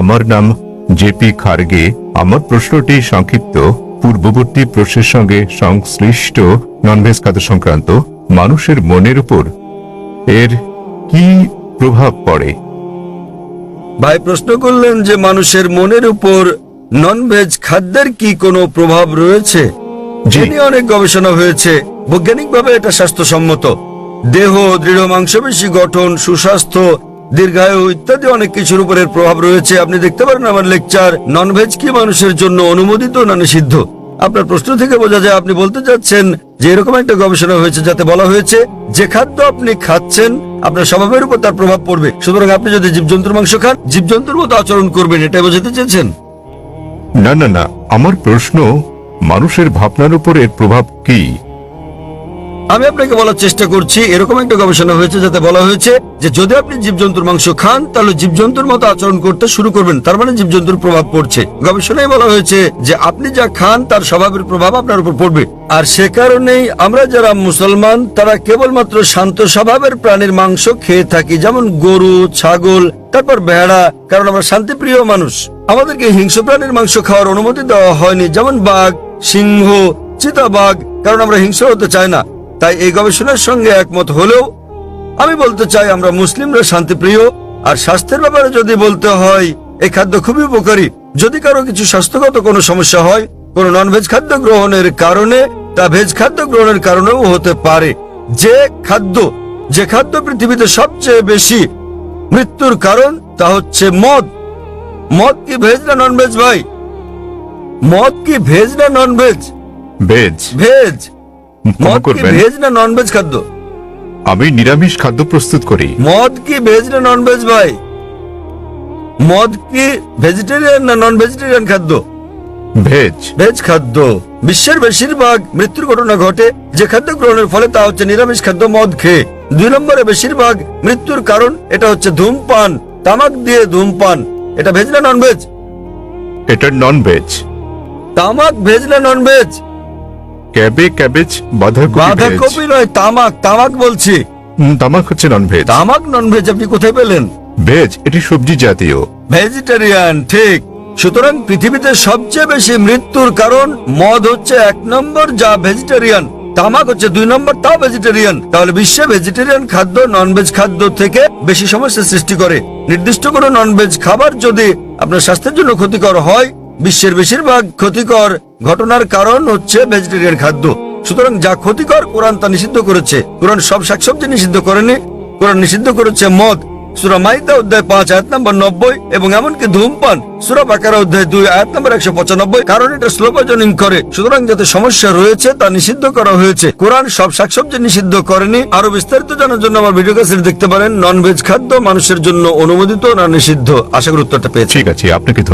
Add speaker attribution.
Speaker 1: আমার নাম জেপি খার্গে। আমার প্রশ্নটি সংক্ষিপ্ত। পূর্ববর্তী প্রশ্নের সঙ্গে সংশ্লিষ্ট ননভেজ খাদ্য সংক্রান্ত মানুষের মনের উপর এর কি প্রভাব পড়ে?
Speaker 2: ভাই প্রশ্ন করলেন যে মানুষের মনের উপর ননভেজ খাদ্যের কি কোনো প্রভাব রয়েছে? নিয়ে অনেক গবেষণা হয়েছে। বৈজ্ঞানিকভাবে এটা স্বাস্থ্যসম্মত। দেহ দৃঢ় মাংসপেশি গঠন সুস্বাস্থ্য দীর্ঘায়ু ইত্যাদি অনেক কিছুর উপর এর প্রভাব রয়েছে। আপনি দেখতে পারেন আমার লেকচার ননভেজ কি মানুষের জন্য অনুমোদিত না নিষিদ্ধ? আপনার প্রশ্ন থেকে বোঝা যায়, আপনি বলতে চাচ্ছেন যে এরকম একটা গবেষণা হয়েছে যাতে বলা হয়েছে যে খাদ্য আপনি খাচ্ছেন, আপনার স্বভাবের উপর তার প্রভাব পড়বে। সুতরাং আপনি যদি জীবজন্তুর মাংস খান, জীবজন্তুর মতো আচরণ করবেন এটাই বোঝাতে চেয়েছেন?
Speaker 1: না না না, আমার প্রশ্ন, মানুষের ভাবনার উপর এর প্রভাব কি?
Speaker 2: আমি আপনাকে বলার চেষ্টা করছি, এরকম একটা গবেষণা হয়েছে যাতে বলা হয়েছে যে যদি আপনি জীবজন্তুর মাংস খান, তাহলে জীবজন্তুর মতো আচরণ করতে শুরু করবেন। তার মানে জীবজন্তুর প্রভাব পড়ছে। গবেষণায় বলা হয়েছে যে আপনি যা খান, তার স্বভাবের প্রভাব আপনার উপর পড়বে। আর সে কারণেই আমরা যারা মুসলমান, তারা কেবলমাত্র শান্ত স্বভাবের প্রাণীর মাংস খেয়ে থাকি, যেমন গরু, ছাগল, তারপর ভেড়া, কারণ আমরা শান্তিপ্রিয় মানুষ। আমাদেরকে হিংস্র প্রাণীর মাংস খাওয়ার অনুমতি দেওয়া হয়নি, যেমন বাঘ, সিংহ, চিতাবাঘ, কারণ আমরা হিংস্র হতে চাই না। তাই এই গবেষণার সঙ্গে একমত হলেও আমি বলতে চাই আমরা মুসলিমরা শান্তিপ্রিয় আর স্বাস্থ্যের ব্যাপারে যদি বলতে হয় এই খাদ্য খুবই উপকারী। যদি কারও কিছু স্বাস্থ্যগত কোনো সমস্যা হয় কোনো ননভেজ খাদ্য গ্রহণের কারণে তা ভেজ খাদ্য গ্রহণের কারণেও হতে পারে। যে খাদ্য যে খাদ্য পৃথিবীতে সবচেয়ে বেশি মৃত্যুর কারণ তা হচ্ছে মদ। মদ কি ভেজ না ননভেজ ভাই? মদ কি ভেজ না ননভেজ
Speaker 1: ভেজ
Speaker 2: ভেজ
Speaker 1: ক্ষমা
Speaker 2: মদ কি
Speaker 1: করবেন।
Speaker 2: ভেজ না ননভেজ খাদ্য?
Speaker 1: আমি নিরামিষ খাদ্য প্রস্তুত করি।
Speaker 2: মদ কি ভেজ না নন ভেজ ভাই? মদ কি ভেজিটেরিয়ান না নন ভেজিটেরিয়ান খাদ্য?
Speaker 1: ভেজ।
Speaker 2: ভেজ খাদ্য। বিশ্বের বেশিরভাগ মৃত্যুর ঘটনা ঘটে যে খাদ্য গ্রহণের ফলে তা হচ্ছে নিরামিষ খাদ্য মদ খেয়ে। দুই নম্বরে বেশিরভাগ মৃত্যুর কারণ এটা হচ্ছে ধূমপান তামাক দিয়ে ধূমপান। এটা ভেজ না নন ভেজ
Speaker 1: এটা নন ভেজ
Speaker 2: তামাক ভেজ না নন ভেজ
Speaker 1: ক্যাবে ক্যাবেজ বাঁধাকপি
Speaker 2: বাঁধাকপি নয় তামাক তামাক বলছি।
Speaker 1: তামাক হচ্ছে নন ভেজ
Speaker 2: তামাক নন ভেজ আপনি কোথায় পেলেন?
Speaker 1: ভেজ এটি সবজি জাতীয়।
Speaker 2: ভেজিটেরিয়ান ঠিক। সুতরাং পৃথিবীতে সবচেয়ে বেশি মৃত্যুর কারণ মদ হচ্ছে এক নম্বর যা ভেজিটেরিয়ান তামাক হচ্ছে দুই নম্বর তাও ভেজিটেরিয়ান তাহলে বিশ্বে ভেজিটেরিয়ান খাদ্য ননভেজ খাদ্য থেকে বেশি সমস্যা সৃষ্টি করে। নির্দিষ্ট কোনো ননভেজ খাবার যদি আপনার স্বাস্থ্যের জন্য ক্ষতিকর হয় বিশ্বের বেশিরভাগ ক্ষতিকর ঘটনার কারণ হচ্ছে ভেজিটেরিয়ান খাদ্য। সুতরাং যা ক্ষতিকর কোরআন তা নিষিদ্ধ করেছে। কোরআন সব শাকসবজি নিষিদ্ধ করেনি। কোরআন নিষিদ্ধ করেছে মদ। সমস্যা রয়েছে, তা নিষিদ্ধ করা হয়েছে। সব শাকসবজি নিষিদ্ধ করেনি। আরও বিস্তারিত আমার ভিডিও দেখতে পারেন। নন ভেজ খাদ্য মানুষের জন্য অনুমোদিত না নিষিদ্ধ। আশা উত্তরটা পেয়েছি
Speaker 1: আপনাকে।